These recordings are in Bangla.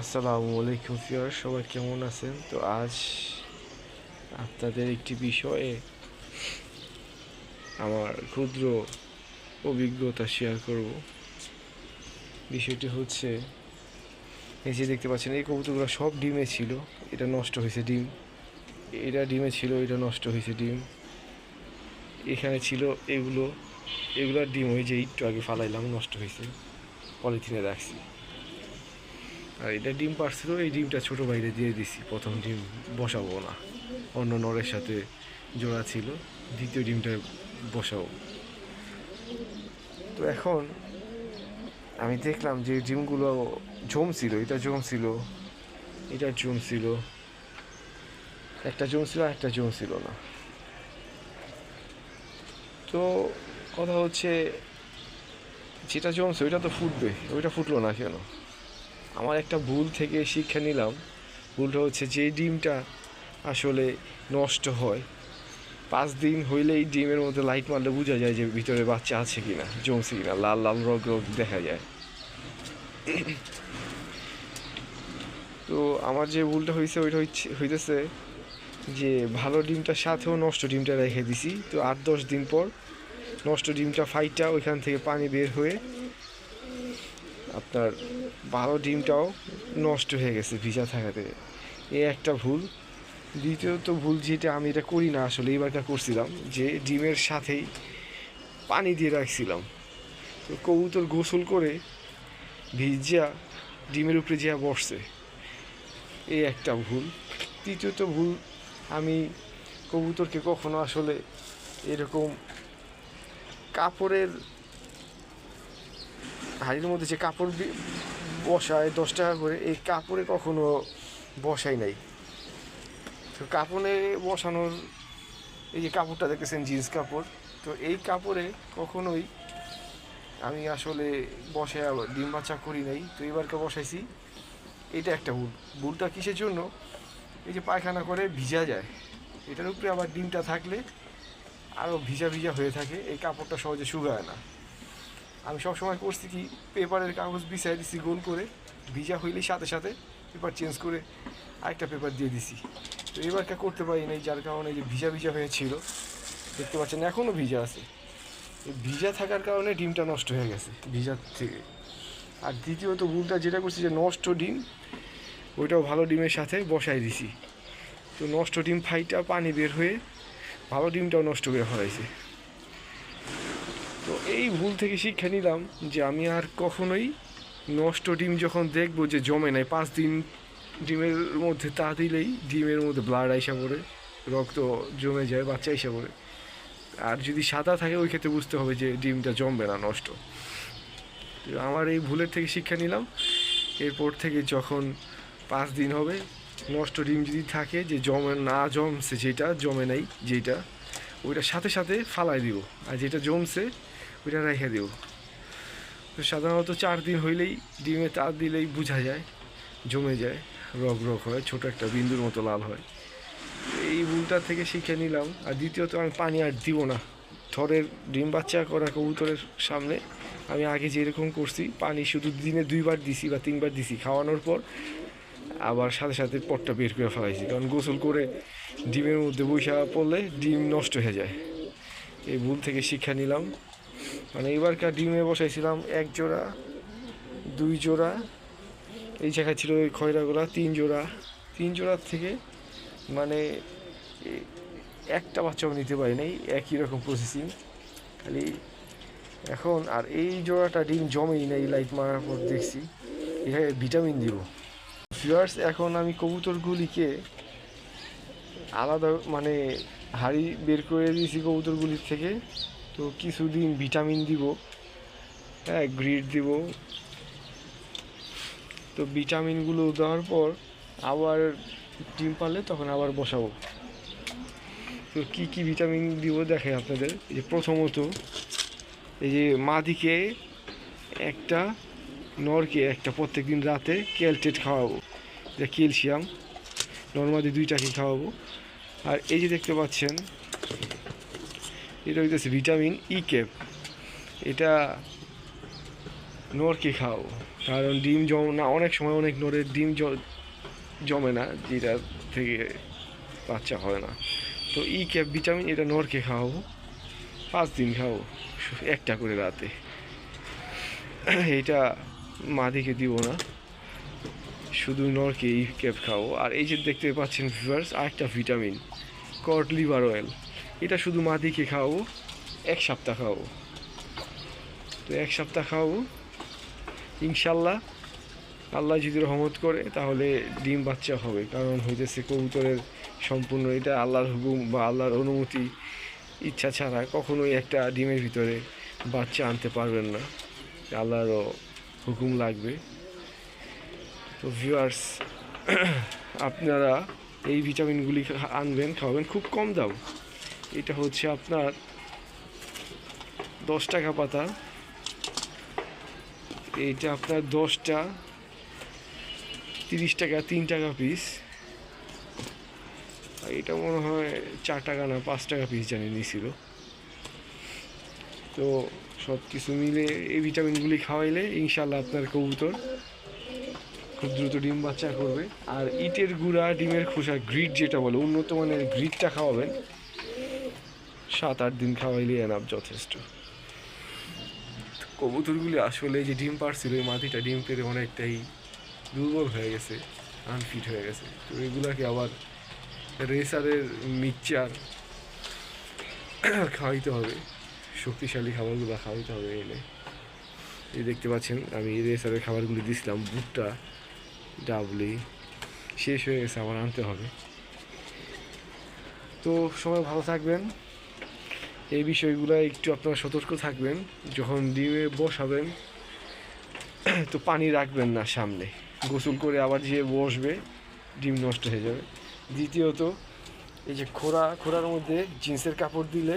আসসালামু আলাইকুম ফিয়ার সবাই কেমন আছেন? তো আজ আপনাদের একটি বিষয়ে আমার ক্ষুদ্র অভিজ্ঞতা শেয়ার করব। বিষয়টি হচ্ছে, এই যে দেখতে পাচ্ছেন, এই কবুতরগুলো সব ডিমে ছিল, এটা নষ্ট হয়েছে ডিম। এটা ডিমে ছিল, এটা নষ্ট হয়েছে ডিম। এখানে ছিল এগুলো, এগুলোর ডিম ওই যে একটু আগে ফালাইলাম, নষ্ট হয়েছে, পলিথিনে রাখছি। আর এটা ডিম পারছিল, এই ডিমটা ছোট বাইরে দিয়ে দিছি। প্রথম ডিম বসাবো না। অন্য নরের সাথে জোড়া ছিল, দ্বিতীয় ডিমটা বসাবো। তো এখন আমি দেখলাম যে ডিমগুলো জমছিল এটা জমছিল এটা জমছিল একটা জমছিল আর একটা জমছিল না। তো কথা হচ্ছে, যেটা জমছে ওইটা তো ফুটবে, ওইটা ফুটলো না কেন? আমার একটা ভুল থেকে শিক্ষা নিলাম। ভুলটা হচ্ছে যে ডিমটা আসলে নষ্ট হয়। পাঁচ দিন হইলেই ডিমের মধ্যে লাইট মারলে বোঝা যায় যে ভিতরে বাচ্চা আছে কিনা জমছে কিনা, লাল লাল রগ রগ দেখা যায়। তো আমার যে ভুলটা হয়েছে ওইটা হচ্ছে হইতেছে যে ভালো ডিমটার সাথেও নষ্ট ডিমটা রেখে দিছি। তো আট দশ দিন পর নষ্ট ডিমটা ফাইটটা ওইখান থেকে পানি বের হয়ে আপনার ভালো ডিমটাও নষ্ট হয়ে গেছে ভিজা থাকাতে। এই একটা ভুল। দ্বিতীয়ত ভুল যেটা আমি এটা করি না আসলে এবারটা করছিলাম, যে ডিমের সাথেই পানি দিয়ে রাখছিলাম। তো কবুতর গোসল করে ভিজা ডিমের উপরে যা বসছে এই একটা ভুল। তৃতীয়ত ভুল, আমি কবুতরকে কখনো আসলে এরকম কাপড়ের হাড়ির মধ্যে যে কাপড় বসায় দশ টাকা করে, এই কাপড়ে কখনো বসাই নাই। তো কাপড়ে বসানোর এই যে কাপড়টা দেখতেছেন, জিন্স কাপড়, তো এই কাপড়ে কখনোই আমি আসলে বসে ডিম বাচ্চা করি নাই। তো এবারকে বসাইছি। এটা একটা ভুল। ভুলটা কিসের জন্য? এই যে পায়খানা করে ভিজা যায়। এটার উপরে আবার ডিমটা থাকলে আরও ভিজা ভিজা হয়ে থাকে। এই কাপড়টা সহজে শুকায় না। আমি সবসময় করছি কি, পেপারের কাগজ বিছাই দিছি, গোল করে। ভিজা হইলেই সাথে সাথে পেপার চেঞ্জ করে আরেকটা পেপার দিয়ে দিছি। তো এবারটা করতে পারি নাই, যার কারণে যে ভিজা ভিজা হয়েছিল। দেখতে পাচ্ছেন এখনও ভিজা আছে। ভিজা থাকার কারণে ডিমটা নষ্ট হয়ে গেছে ভিজার থেকে। আর দ্বিতীয়ত ভুলটা যেটা করছি যে নষ্ট ডিম, ওইটাও ভালো ডিমের সাথে বসাই দিছি। তো নষ্ট ডিম ফাইটা পানি বের হয়ে ভালো ডিমটাও নষ্ট করে তো এই ভুল থেকে শিক্ষা নিলাম যে আমি আর কখনোই নষ্ট ডিম যখন দেখব যে জমে নাই, পাঁচ দিন ডিমের মধ্যে তা দিলেই ডিমের মধ্যে ব্লাড আইসা পড়ে, রক্ত জমে যায়, বাচ্চা আইসা পড়ে। আর যদি সাদা থাকে, ওই ক্ষেত্রে বুঝতে হবে যে ডিমটা জমবে না, নষ্ট। আমার এই ভুলের থেকে শিক্ষা নিলাম। এরপর থেকে যখন পাঁচ দিন হবে, নষ্ট ডিম যদি থাকে যে জমে না জমছে যেটা, জমে নাই যেটা, ওইটার সাথে সাথে ফালাই দিব। আর যেটা জমছে ওইটা রেখে দিব তো সাধারণত চার দিন হইলেই ডিমে তার দিলেই বোঝা যায়, জমে যায় রগ রগ হয়, ছোট একটা বিন্দুর মতো লাল হয়। এই ভুলটা থেকে শিখে নিলাম। আর দ্বিতীয়ত, আমি পানি আর দিব না। থরের ডিম বাচ্চা করা কবুতরের সামনে আমি আগে যেরকম করছি, পানি শুধু দিনে দুইবার দিছি বা তিনবার দিছি। খাওয়ানোর পর আবার সাথে সাথে পটটা বের করে ফেলাইছি। কারণ গোসল করে ডিমের মধ্যে বৈশা পড়লে ডিম নষ্ট হয়ে যায়। এই ভুল থেকে শিক্ষা নিলাম। মানে এবারকার ডিমে বসাইছিলাম এক জোড়া, দুই জোড়া, এই জায়গায় ছিল ওই খয়রাগুলা তিন জোড়া। তিন জোড়ার থেকে মানে একটা বাচ্চাও নিতে পারি নাই একই রকম প্রসেসিং খালি এখন আর এই জোড়াটা ডিম জমেই নাই লাইট মারার পর দেখছি। এখানে ভিটামিন দিব। ফিওয়ার্স এখন আমি কবুতরগুলিকে আলাদা মানে হাড়ি বের করে দিয়েছি কবুতরগুলির থেকে। তো কিছুদিন ভিটামিন দিব হ্যাঁ গ্রিড দিব। তো ভিটামিনগুলো দেওয়ার পর আবার ডিম পারলে তখন আবার বসাবো। তো কি কি ভিটামিন দিব দেখে আপনাদের, এই যে প্রথমত এই যে মাদিকে একটা, নরকে একটা প্রত্যেক দিন রাতে ক্যালটেট খাওয়াবো। এটা ক্যালসিয়াম, নর্মালি দুইটাকে খাওয়াবো। আর এই যে দেখতে পাচ্ছেন এটা হইতেছে ভিটামিন ই ক্যাপ এটা নরকে খাও। কারণ ডিম জম, না, অনেক সময় অনেক নড়ের ডিম জমে না, যেটা থেকে বাচ্চা হয় না। তো ই ক্যাপ ভিটামিন, এটা নরকে খাওয়াবো পাঁচ দিন খাও, একটা করে রাতে। এটা মাদিকে দিব না। শুধু নরকে ই ক্যাপ খাব আর এই যে দেখতে পাচ্ছেন ভিউয়ার্স আরেকটা ভিটামিন কট লিভার অয়েল এটা শুধু মা মাদিকে খাওয়াবো, এক সপ্তাহ খাওয়াবো। তো এক সপ্তাহ খাওয়াবো। ইনশাল্লাহ আল্লাহ যদি রহমত করে, তাহলে ডিম বাচ্চা হবে, কারণ হইতেছে কবুতরের সম্পূর্ণ এটা আল্লাহর হুকুম বা আল্লাহর অনুমতি, ইচ্ছা ছাড়া কখনোই একটা ডিমের ভিতরে বাচ্চা আনতে পারবেন না। আল্লাহরও হুকুম লাগবে। তো ভিউয়ার্স আপনারা এই ভিটামিনগুলি আনবেন, খাওয়াবেন, খুব কম দাম এটা হচ্ছে আপনার দশ টাকা পাতা। এইটা আপনার দশটা, তিরিশ টাকা, তিন টাকা পিস আর এটা মনে হয় চার টাকা না, পাঁচ টাকা পিস জানি নিয়েছিল তো সব কিছু মিলে এই ভিটামিনগুলি খাওয়াইলে ইনশাল্লাহ আপনার কবুতর খুব দ্রুত ডিম বাচ্চা করবে। আর ইটের গুঁড়া, ডিমের খোসা গ্রিড যেটা বলে, উন্নত মানের গ্রিডটা খাওয়াবেন। সাত আট দিন খাওয়াইলে এনাফ যথেষ্ট। কবুতরগুলি আসলে যে ডিম পারছিল ওই মাটিটা ডিম পেরে অনেকটাই দুর্বল হয়ে গেছে আনফিট হয়ে গেছে। তো এগুলাকে আবার রেসারের মিক্সচার খাওয়াইতে হবে। শক্তিশালী খাবারগুলো খাওয়াইতে হবে এনে। এই দেখতে পাচ্ছেন, আমি রেসারের খাবারগুলি দিছিলাম, ভুট্টা, ডাবলি, শেষ হয়ে গেছে, আবার আনতে হবে। তো সবাই ভালো থাকবেন। এই বিষয়গুলো একটু আপনারা সতর্ক থাকবেন, যখন ডিমে বসাবেন, তো পানি রাখবেন না সামনে। গোসল করে আবার যে বসবে, ডিম নষ্ট হয়ে যাবে। দ্বিতীয়ত, এই যে খোরা, খোরার মধ্যে জিন্সের কাপড় দিলে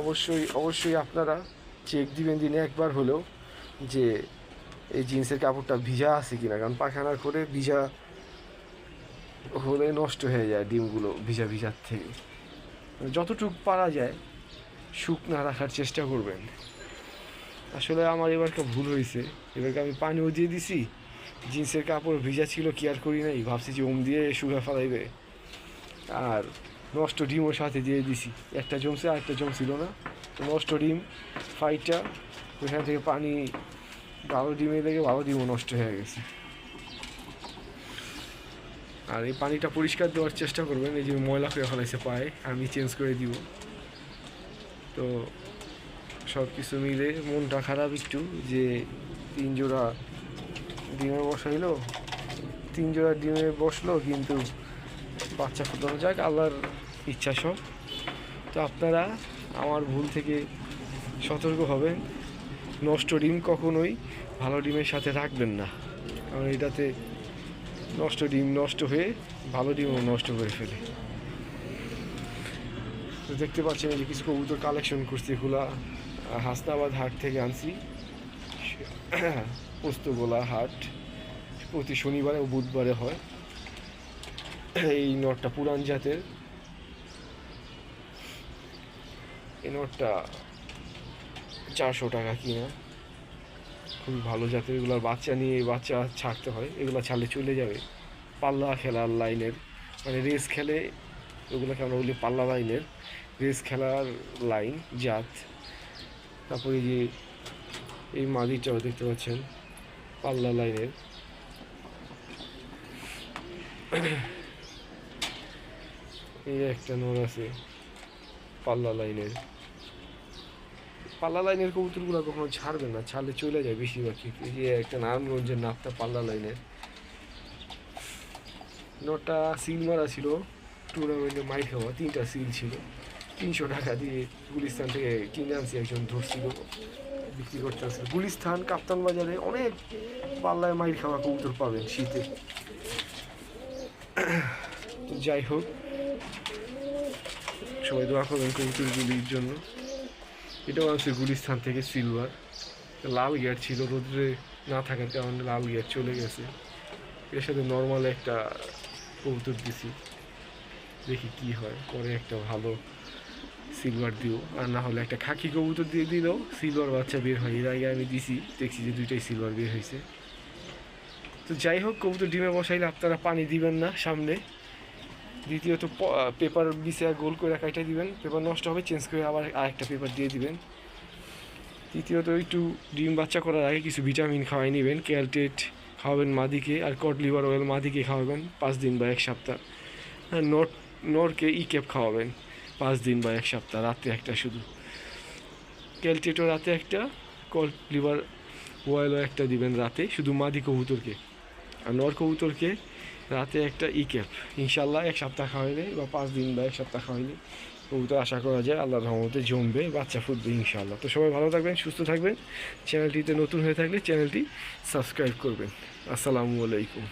অবশ্যই অবশ্যই আপনারা চেক দিবেন দিনে একবার হলেও যে এই জিন্সের কাপড়টা ভিজা আছে কিনা। কারণ পাখানার করে ভিজা হলে নষ্ট হয়ে যায় ডিমগুলো ভিজা ভিজার থেকে। যতটুকু পারা যায় শুকনা রাখার চেষ্টা করবেন। আসলে আমার এবারকে ভুল হয়েছে। এবারকে আমি পানিও দিয়ে দিছি, জিন্সের কাপড় ভিজা ছিল, কি আর করি নাই, ভাবছি যে ওম দিয়ে শুকা ফেলাইবে। আর নষ্ট ডিমও সাথে দিয়ে দিছি। একটা জমছে আর একটা জমছিল না। নষ্ট ডিম, ফাইটটা, ওইখান থেকে পানি, ভালো ডিমে লেগে ভালো ডিমও নষ্ট হয়ে গেছে। আর এই পানিটা পরিষ্কার দেওয়ার চেষ্টা করবেন, এই যে ময়লা হয়ে ফেলাইছে পায়ে, আমি চেঞ্জ করে দিব। তো সব কিছু মিলে মনটা খারাপ একটু যে তিন জোড়া ডিমে বসাইলো তিন জোড়া ডিমে বসল, কিন্তু বাচ্চা ফুটানো যাক, আল্লাহর ইচ্ছা সব। তো আপনারা আমার ভুল থেকে সতর্ক হবেন। নষ্ট ডিম কখনোই ভালো ডিমের সাথে রাখবেন না। কারণ এটাতে নষ্ট ডিম নষ্ট হয়ে ভালো ডিমও নষ্ট করে ফেলে। তো দেখতে পাচ্ছেন এই যে কিছু কবুতর কালেকশন করছি এগুলা হাসনাবাদ হাট থেকে আনছি। পোস্তগোলা হাট, প্রতি শনিবারে ও বুধবারে হয়। এই নটটা পুরান জাতের। এই নটটা চারশো টাকা কিনা। খুবই ভালো জাতের, এগুলোর বাচ্চা নিয়ে বাচ্চা ছাড়তে হয়। এগুলো ছাড়লে চলে যাবে। পাল্লা খেলার লাইনের মানে রেস খেলে ওগুলোকে আমরা বলি পাল্লা লাইনের, রেস খেলার লাইন, জাত। তারপরে যে এই মাদিটাও দেখতে পাচ্ছেন, পাল্লা লাইনের। এই একটা নোর আছে, পাল্লা লাইনের। পাল্লা লাইনের কবুতরগুলো কখনো ছাড়বে না, ছাড়লে চলে যায় বেশিরভাগ। এই যে একটা নারায়ণগঞ্জের নাপটা পাল্লা লাইনের। নটা সিল মারা ছিল। টুর্নামেন্টে মাইর খাওয়া, তিনটা সিল ছিল। তিনশো টাকা দিয়ে গুলিস্তান থেকে কিনে আনছি একজন ধরছিল। বিক্রি করতে আসছিল গুলিস্তান, কাপ্তান বাজারে অনেক পাল্লায় মাইর খাওয়া কবুতর পাবেন শীতে। যাই হোক, সবাই দোয়া করবেন কবুতরগুলির জন্য। এটাও আছে গুলিস্তান থেকে সিলভার লাল গিয়ার ছিল, রোদ্রে না থাকার কারণে লাল গিয়ার চলে গেছে। এর সাথে নর্মাল একটা কবুতর দিছি। দেখি কি হয়। পরে একটা ভালো সিলভার দিও। আর না হলে একটা খাকি কবুতর দিয়ে দিলেও সিলভার বাচ্চা বের হয়। এর আগে আমি দিছি, দেখছি যে দুইটাই সিলভার বের হয়েছে। তো যাই হোক, কবুতর ডিমে বসাইলে আপনারা পানি দিবেন না সামনে। দ্বিতীয়ত পেপার বিছে গোল করে কাইটা দিবেন। পেপার নষ্ট হবে চেঞ্জ করে আবার আরেকটা পেপার দিয়ে দিবেন। তৃতীয়ত, একটু ডিম বাচ্চা করার আগে কিছু ভিটামিন খাওয়াই নেবেন। ক্যালটেট খাওয়াবেন মাদিকে, আর কট লিভার অয়েল মাদিকে খাওয়াবেন পাঁচ দিন বা এক সপ্তাহ। আর নর নরকে ই ক্যাপ খাওয়াবেন পাঁচ দিন বা এক সপ্তাহ রাতে একটা শুধু ক্যালটেটও রাতে একটা কট লিভার অয়েলও একটা দিবেন রাতে শুধু মাদি কবুতরকে আর নর কবুতরকে রাতে একটা ই ক্যাপ ইনশাল্লাহ এক সপ্তাহ খাওয়াইলে বা পাঁচ দিন বা এক সপ্তাহ খাওয়াইলে কবুতর আশা করা যায় আল্লাহর রহমতে জমবে বাচ্চা ফুটবে ইনশাল্লাহ তো সবাই ভালো থাকবেন সুস্থ থাকবেন চ্যানেলটিতে নতুন হয়ে থাকলে চ্যানেলটি সাবস্ক্রাইব করবেন আসসালামু আলাইকুম